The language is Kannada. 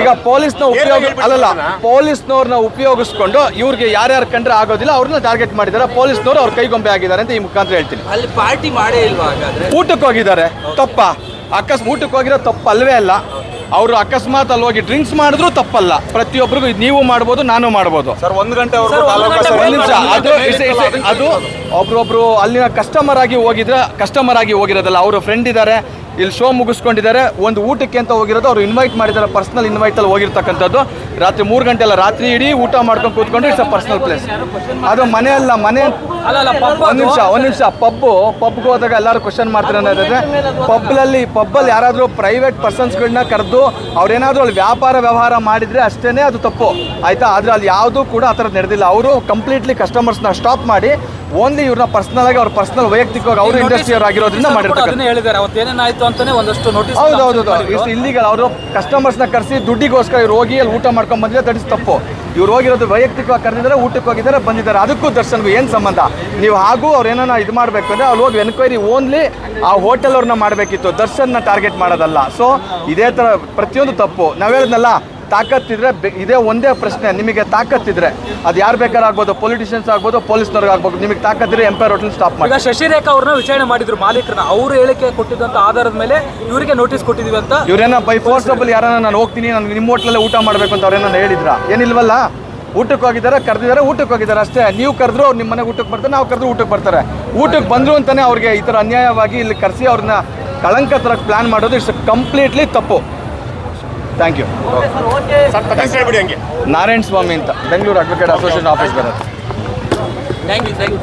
ಈಗ ಪೊಲೀಸ್ನ ಉಪಯೋಗ ಅಲ್ಲಲ್ಲ ಪೊಲೀಸ್ನವ್ರನ್ನ ಉಪಯೋಗಿಸ್ಕೊಂಡು ಇವ್ರಿಗೆ ಯಾರ್ಯಾರು ಕಂಡ್ರೆ ಆಗೋದಿಲ್ಲ ಅವ್ರನ್ನ ಟಾರ್ಗೆಟ್ ಮಾಡಿದ್ದಾರೆ ಪೊಲೀಸ್ನವ್ರು ಅವ್ರ ಕೈಗೊಂಬೆ ಆಗಿದ್ದಾರೆ ಅಂತ ಈ ಮುಖಾಂತರ ಹೇಳ್ತೀನಿ. ಅಲ್ಲಿ ಪಾರ್ಟಿ ಮಾಡೇ ಇಲ್ವಾ ಹಾಗಾದ್ರೆ? ಊಟಕ್ಕೆ ಹೋಗಿದ್ದಾರೆ ತಪ್ಪ. ಅಕಸ್ಮಾತ್ ಊಟಕ್ಕೆ ಹೋಗಿರೋ ತಪ್ಪ ಅಲ್ವೇ ಅಲ್ಲ. ಅವರು ಅಕಸ್ಮಾತ್ ಅಲ್ಲಿ ಹೋಗಿ ಡ್ರಿಂಕ್ಸ್ ಮಾಡಿದ್ರು ತಪ್ಪಲ್ಲ. ಪ್ರತಿಯೊಬ್ಬರಿಗೂ ನೀವು ಮಾಡ್ಬೋದು ನಾನು ಮಾಡ್ಬೋದು. ಸರ್ ಒಂದು ಗಂಟೆ ಅದು ಒಬ್ರೊಬ್ರು ಅಲ್ಲಿನ ಕಸ್ಟಮರ್ ಆಗಿ ಹೋಗಿದ್ರೆ ಕಸ್ಟಮರ್ ಆಗಿ ಹೋಗಿರೋದಲ್ಲ ಅವರು ಫ್ರೆಂಡ್ ಇದ್ದಾರೆ ಇಲ್ಲಿ ಶೋ ಮುಗಿಸ್ಕೊಂಡಿದ್ದಾರೆ ಒಂದು ಊಟಕ್ಕೆ ಅಂತ ಹೋಗಿರೋದು ಅವ್ರು ಇನ್ವೈಟ್ ಮಾಡಿದ್ದಾರೆ ಪರ್ಸನಲ್ ಇನ್ವೈಟ್ ಅಲ್ಲಿ ಹೋಗಿರ್ತಕ್ಕಂಥದ್ದು. ರಾತ್ರಿ ಮೂರು ಗಂಟೆ ಅಲ್ಲ ರಾತ್ರಿ ಇಡೀ ಊಟ ಮಾಡ್ಕೊಂಡು ಕೂತ್ಕೊಂಡು ಇಟ್ಸ್ ಅ ಪರ್ಸನಲ್ ಪ್ಲೇಸ್ ಅದು ಮನೆ ಅಲ್ಲ ಮನೆ ಒಂದ್ ನಿಮಿಷ ಒಂದು ನಿಮಿಷ ಪಬ್ಬು. ಪಬ್ಗೆ ಹೋದಾಗ ಎಲ್ಲರೂ ಕ್ವಶನ್ ಮಾಡ್ತಾರೆ ಅನ್ನೋದಾದ್ರೆ ಪಬ್ನಲ್ಲಿ ಪಬ್ಬಲ್ಲಿ ಯಾರಾದರೂ ಪ್ರೈವೇಟ್ ಪರ್ಸನ್ಸ್ಗಳನ್ನ ಕರೆದು ಅವ್ರೇನಾದ್ರೂ ಅಲ್ಲಿ ವ್ಯಾಪಾರ ವ್ಯವಹಾರ ಮಾಡಿದ್ರೆ ಅಷ್ಟೇನೆ ಅದು ತಪ್ಪು. ಆಯ್ತಾ? ಆದ್ರೆ ಅಲ್ಲಿ ಯಾವುದೂ ಕೂಡ ಆ ಥರದ್ದು ನಡೆದಿಲ್ಲ. ಅವರು ಕಂಪ್ಲೀಟ್ಲಿ ಕಸ್ಟಮರ್ಸ್ನ ಸ್ಟಾಪ್ ಮಾಡಿ ಓನ್ಲಿ ಇವ್ರನ್ನ ಪರ್ಸನಲ್ ಆಗಿ ಅವ್ರ ಪರ್ಸನಲ್ ವೈಯಕ್ತಿಕವಾಗಿ ಅವರು ಇಂಡಸ್ಟ್ರಿಯರ್ ಆಗಿರೋದ್ರಿಂದ ಮಾಡಿರ್ತಾರೆ ಒಂದಷ್ಟು ನೋಟಿಸ್ ಹೌದು ಹೌದು ಇಲ್ಲಿಗಲ್ ಅವರು ಕಸ್ಟಮರ್ಸ್ನ ಕರೆಸಿ ದುಡ್ಡಿಗೋಸ್ಕರ ಇವ್ರು ಹೋಗಿ ಅಲ್ಲಿ ಊಟ ಮಾಡ್ಕೊಂಡು ಬಂದ್ರೆ ದಟ್ ಇಸ್ ತಪ್ಪು. ಇವ್ರು ಹೋಗಿರೋದು ವೈಯಕ್ತಿಕವಾಗಿ ಕರೆದಿದ್ದಾರೆ ಊಟಕ್ಕೆ ಹೋಗಿದ್ದಾರೆ, ಬಂದಿದ್ದಾರೆ. ಅದಕ್ಕೂ ದರ್ಶನ್ಗೂ ಏನು ಸಂಬಂಧ? ನೀವು ಹಾಗೂ ಅವ್ರು ಏನಾನ ಇದು ಮಾಡಬೇಕು ಅಂದರೆ ಅವ್ರು ಹೋಗಿ ಎನ್ಕ್ವೈರಿ ಓನ್ಲಿ ಆ ಹೋಟೆಲ್ ಅವ್ರನ್ನ ಮಾಡಬೇಕಿತ್ತು. ದರ್ಶನ್ನ ಟಾರ್ಗೆಟ್ ಮಾಡೋದಲ್ಲ. ಸೊ ಇದೇ ಥರ ಪ್ರತಿಯೊಂದು ತಪ್ಪು. ನಾವು ಹೇಳಿದ್ನಲ್ಲ ತಾಕತ್ತಿದ್ರೆ ಇದೇ ಒಂದೇ ಪ್ರಶ್ನೆ ನಿಮಗೆ ತಾಕತ್ತಿದ್ರೆ. ಅದು ಯಾರು ಬೇಕಾದ್ರೂ ಆಗ್ಬೋದು ಪೊಲಿಟಿಷಿಯನ್ಸ್ ಆಗ್ಬೋದು ಪೊಲೀಸ್ನವ್ರಿಗೆ ಆಗ್ಬೋದು ನಿಮಗೆ ತಾಕತ್ತಿದ್ರೆ ಎಂಪೈರ್ ಹೋಟೆಲ್ ಸ್ಟಾಪ್ ಮಾಡಿ. ಈಗ ಶಶಿರೇಖಾ ಅವ್ರನ್ನ ವಿಚಾರಣೆ ಮಾಡಿದ್ರು ಮಾಲೀಕರನ್ನ. ಅವರು ಹೇಳಿಕೆ ಕೊಟ್ಟಿದ್ದಂತ ಆಧಾರದ ಮೇಲೆ ಇವರಿಗೆ ನೋಟಿಸ್ ಕೊಟ್ಟಿದೀವಿ ಅಂತ ಇವರೇನ ಬೈ ಫೋರ್ಸಬಲ್ ಯಾರನ್ನ ನಾನು ಹೋಗ್ತೀನಿ ನಾನು ನಿಮ್ಮ ಹೋಟ್ಲಲ್ಲೇ ಊಟ ಮಾಡಬೇಕು ಅಂತ ಅವ್ರೇನ ಹೇಳಿದ್ರ? ಏನಿಲ್ವಲ್ಲ? ಊಟಕ್ಕೆ ಹೋಗಿದ್ದಾರೆ ಕರೆದಿದ್ದಾರೆ ಊಟಕ್ಕೆ ಹೋಗಿದ್ದಾರೆ ಅಷ್ಟೇ. ನೀವು ಕರೆದ್ರು ಅವ್ರು ನಿಮ್ಮ ಮನೆಗೆ ಊಟಕ್ಕೆ ಬರ್ತಾರೆ ನಾವು ಕರೆದ್ರು ಊಟಕ್ಕೆ ಬರ್ತಾರೆ. ಊಟಕ್ಕೆ ಬಂದರು ಅಂತಾನೆ ಅವ್ರಿಗೆ ಈ ಥರ ಅನ್ಯಾಯವಾಗಿ ಇಲ್ಲಿ ಕರೆಸಿ ಅವ್ರನ್ನ ಕಳಂಕ ಥರ ಪ್ಲ್ಯಾನ್ ಮಾಡೋದು ಇಟ್ಸ್ ಕಂಪ್ಲೀಟ್ಲಿ ತಪ್ಪು. ಥ್ಯಾಂಕ್ ಯು ಹೇಳ್ಬಿಡಿ ಹಂಗೆ. ನಾರಾಯಣ ಸ್ವಾಮಿ ಅಂತ ಬೆಂಗಳೂರು ಅಡ್ವೊಕೇಟ್ ಅಸೋಸಿಯೇಷನ್ ಆಫೀಸ್ ಬರೋದು ಥ್ಯಾಂಕ್ ಯು ಥ್ಯಾಂಕ್ ಯು